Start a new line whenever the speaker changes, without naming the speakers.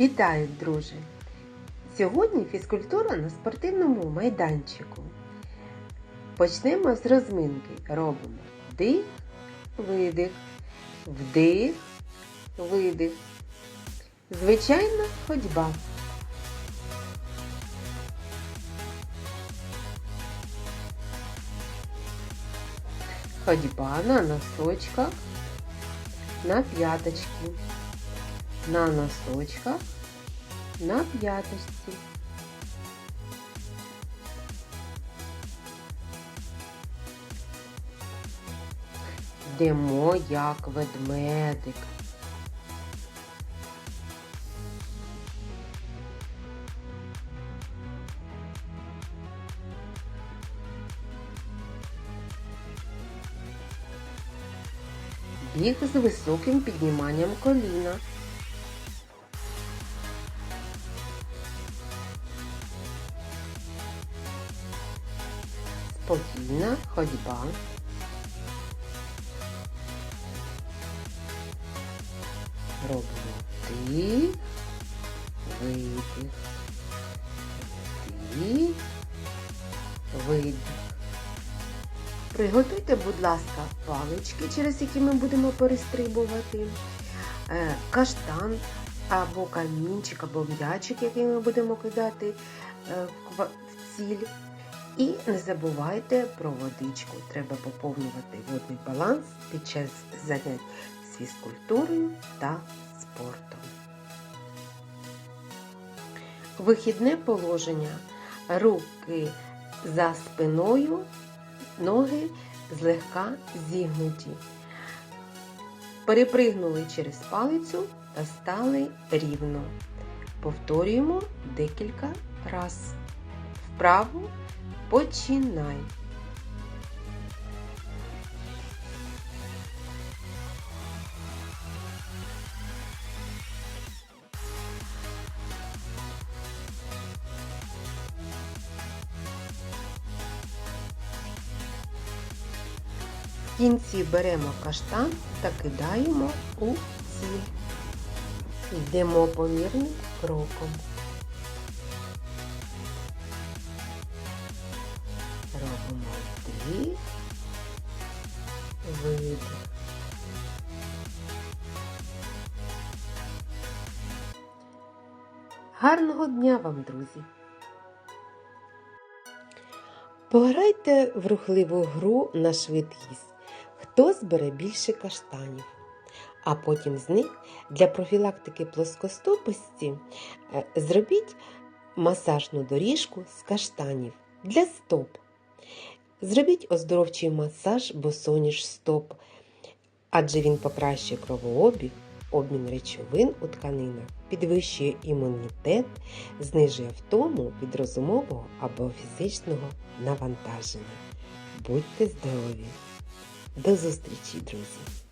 Вітаю, друже! Сьогодні фізкультура на спортивному майданчику. Почнемо з розминки. Робимо вдих, видих, вдих, видих. Звичайна ходьба. Ходьба на носочках, на п'яточки, на носочках, на п'яточці. Йдемо як ведмедик. Біг з високим підніманням коліна. Спокійна ходьба. Робимо вдих, видих, вдих, видих. Приготуйте, будь ласка, палички, через які ми будемо перестрибувати, е, каштан або камінчик, або м'ячик, який ми будемо кидати е, в ціль. І не забувайте про водичку. Треба поповнювати водний баланс під час занять з фізкультурою та спортом. Вихідне положення. Руки за спиною, ноги злегка зігнуті. Перепригнули через палицю та стали рівно. Повторюємо декілька раз. Вправо починай. В кінці беремо каштан та кидаємо у ціль. Йдемо помірним кроком. Вдих, видих. Гарного дня вам, друзі! Пограйте в рухливу гру на швидкість. Хто збере більше каштанів? А потім з них для профілактики плоскостопості е, зробіть масажну доріжку з каштанів для стоп. Зробіть оздоровчий масаж босоніж стоп, адже він покращує кровообіг, обмін речовин у тканинах, підвищує імунітет, знижує втому від розумового або фізичного навантаження. Будьте здорові! До зустрічі, друзі!